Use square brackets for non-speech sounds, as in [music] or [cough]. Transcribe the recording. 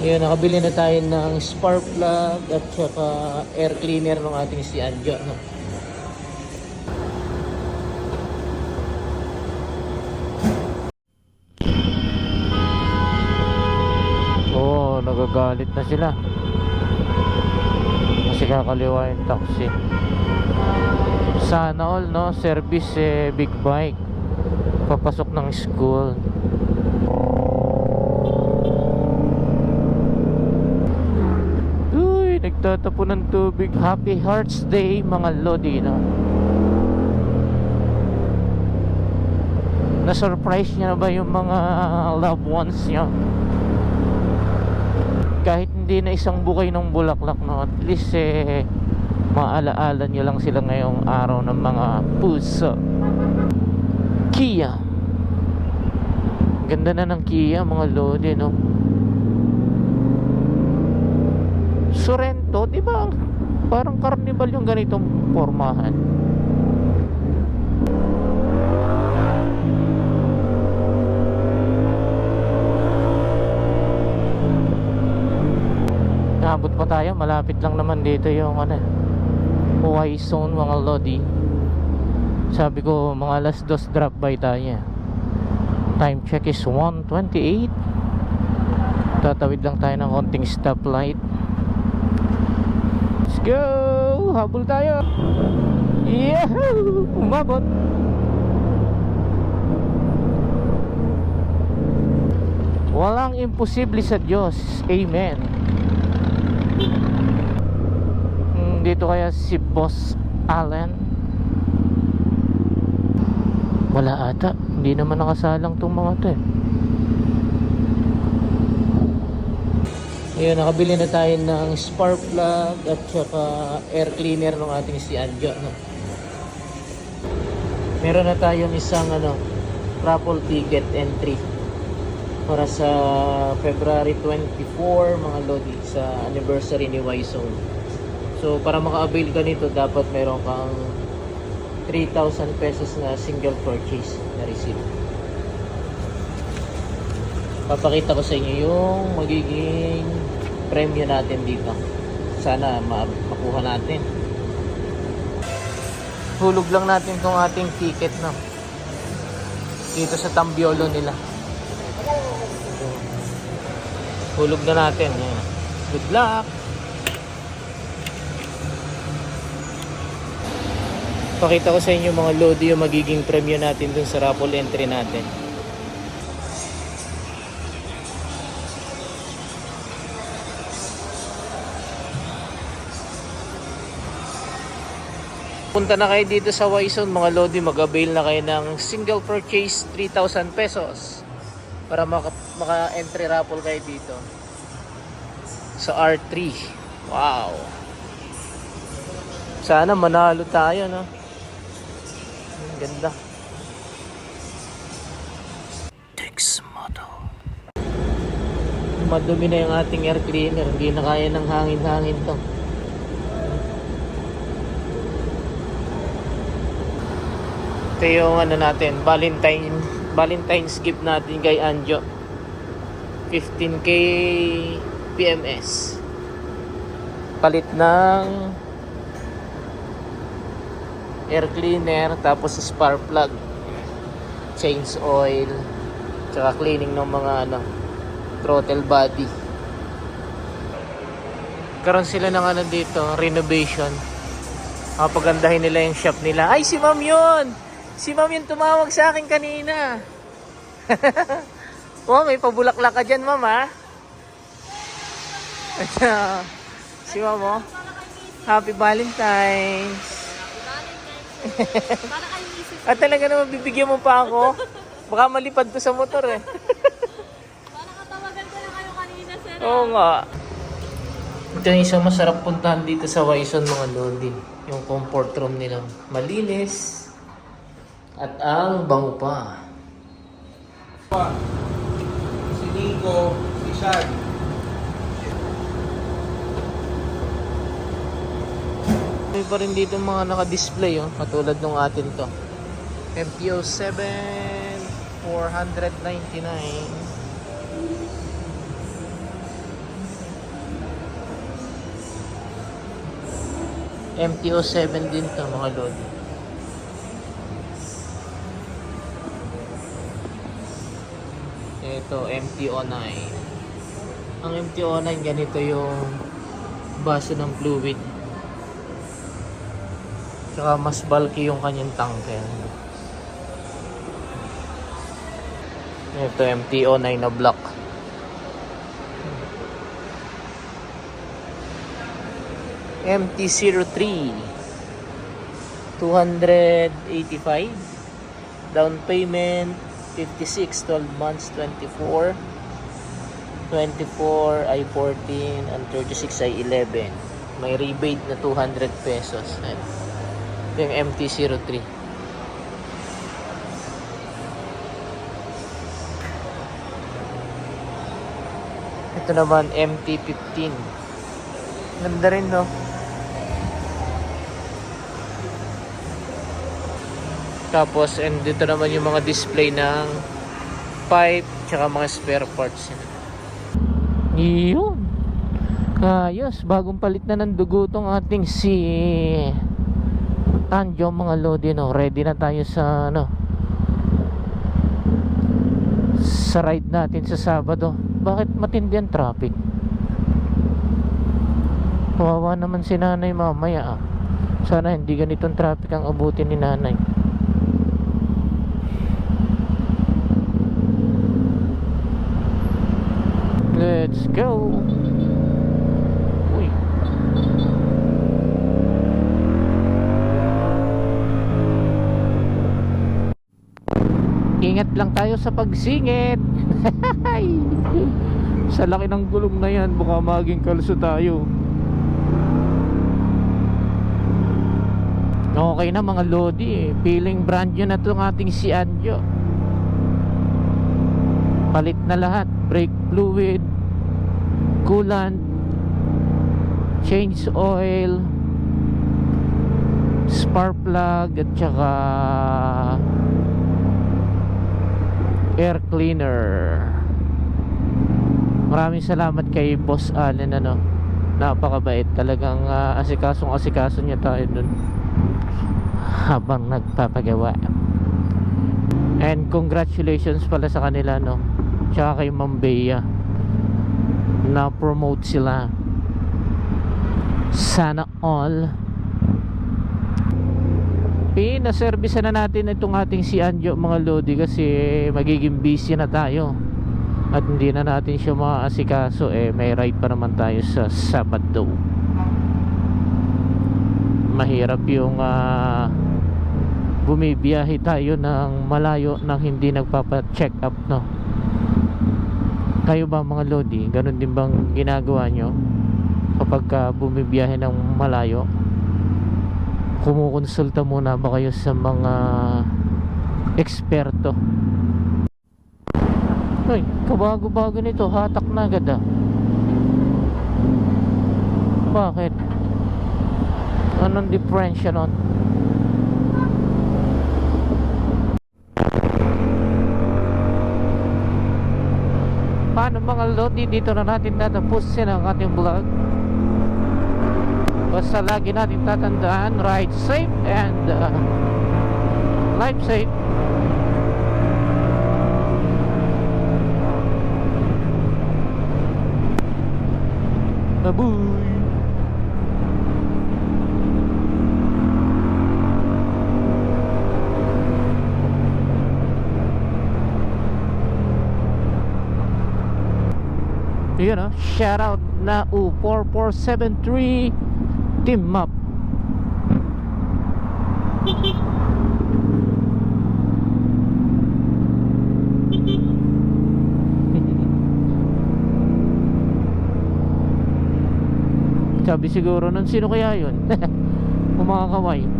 Ayun, nakabili na tayo ng spark plug at saka air cleaner ng ating si Anjo. No? Oh, nagagalit na sila. Kasi kakaliwa yung taxi. Sana all, no? Service eh, big bike. Papasok ng school. Uy, nagtatapo ng tubig. Happy Hearts Day, mga Lodi, no? Na-surprise niya na ba yung mga loved ones niya? Kahit hindi na isang bukay ng bulaklak, no? At least, eh, maalaala nyo lang sila ngayong araw ng mga puso. Kia. Ganda na ng Kia, mga Lodi, no? Sorento, di ba? Parang carnival yung ganitong formahan. Naabot pa tayo, malapit lang naman dito yung ano, Y zone mga Lodi. Sabi ko mga alas dos drop by tayo. Time check is 1.28 Tatawid lang tayo ng konting stoplight Go! Habol tayo! Yahoo! Umabot! Walang imposible sa Diyos. Amen. Hmm, Dito kaya si Boss Allen. Wala ata. Hindi naman nakasalang itong mga to eh. Ayun, nakabili na tayo ng spark plug at saka air cleaner ng ating si Anjo. No? Meron na tayong isang ano, raffle ticket entry para sa February 24 mga lodi sa anniversary ni Y-Zone. So para maka-avail ka nito dapat meron kang 3,000 pesos na single purchase na receipt. Papakita ko sa inyo yung magiging premyo natin dito. Sana ma- makuha natin. Hulog lang natin tong ating ticket no. Dito sa Tambiolo nila. Hulog na natin. Yan. Good luck! Pakita ko sa inyo mga lodi yung magiging premyo natin dun sa raffle entry natin. Punta na kayo dito sa Y-Zone mga lodi, mag-avail na kayo ng single purchase 3,000 pesos para maka, maka-entry raffle kayo dito sa R3. Wow! Sana manalo tayo, no? Ganda. Tex Moto. Madumi na yung ating air cleaner. Hindi na kaya ng hangin-hangin to. Ito yung ano natin, Valentine, Valentine's gift natin kay Anjo. 15k PMS. Palit ng air cleaner, tapos spark plug, change oil, tsaka cleaning ng mga ano, throttle body. Karon sila ng ano dito, renovation. Papagandahin nila yung shop nila. Ay, si ma'am yun! Si ma'am yung tumawag sa akin kanina. [laughs] oh, may pabulaklak ka dyan, ma'am, ha? [laughs] si ma'am, oh. Happy Valentine's. At talaga naman bibigyan mo pa ako. Baka malipad to sa motor eh. Oo nga. Ito yung isang masarap puntahan dito sa Wison mga lodi. Yung comfort room nila. Malinis at ang bango pa. Si Nico, si Shad. May pa rin dito mga naka-display oh, katulad nung atin to. MPO 7 499 MTO 7 din to mga lodi. Ito, MTO9. Ang MTO9, ganito yung baso ng fluid. Tsaka mas bulky yung kanyang tanke. Ito, MTO9 na block. MT-03 285 down payment 56 12 months 24 24 ay 14 and 36 ay 11 may rebate na 200 pesos. Ito yung MT-03 ito naman MT-15 ganda rin no Tapos, and dito naman yung mga display ng pipe, tsaka mga spare parts. Yun. Ayos, bagong palit na ng dugo tong ating si Anjo mga lodi no. Ready na tayo sa ano sa ride natin sa Sabado. Bakit matindi ang traffic? Kawawa naman si nanay mamaya ah. Sana hindi ganitong traffic ang abutin ni nanay. Let's go. Uy. Ingat lang tayo sa pagsingit. [laughs] sa laki ng gulong na yan, baka maging kalso tayo. Okay na mga Lodi eh. Feeling brand new na itong ating si Anjo. Palit na lahat. Brake fluid, coolant, change oil, spark plug at saka air cleaner. Maraming salamat kay Boss Allen ano. Napakabait talagang uh, asikasong asikaso niya tayo dun habang nagpapagawa. And congratulations pala sa kanila no. Tsaka kay Ma'am Bea na promote sila. Sana all. Pinaservice na natin itong ating si Anjo mga Lodi kasi magiging busy na tayo. At hindi na natin siya maasikaso. Eh may ride pa naman tayo sa Sabado. Mahirap yung ah, bumibiyahe tayo ng malayo nang hindi nagpapa-check up no kayo ba mga Lodi ganun din bang ginagawa nyo kapag ka bumibiyahe ng malayo? Kumukonsulta muna ba kayo sa mga eksperto? Uy, kabago-bago nito hatak na agad ah. Bakit? Anong diferensya nun mga lodi dito na natin tatapusin ang ating vlog basta lagi natin tatandaan ride safe and uh, life safe Babuy! Yun know, shout out na U4473 Team Up [laughs] Sabi siguro nun, sino kaya yun? Kung [laughs] mga kamay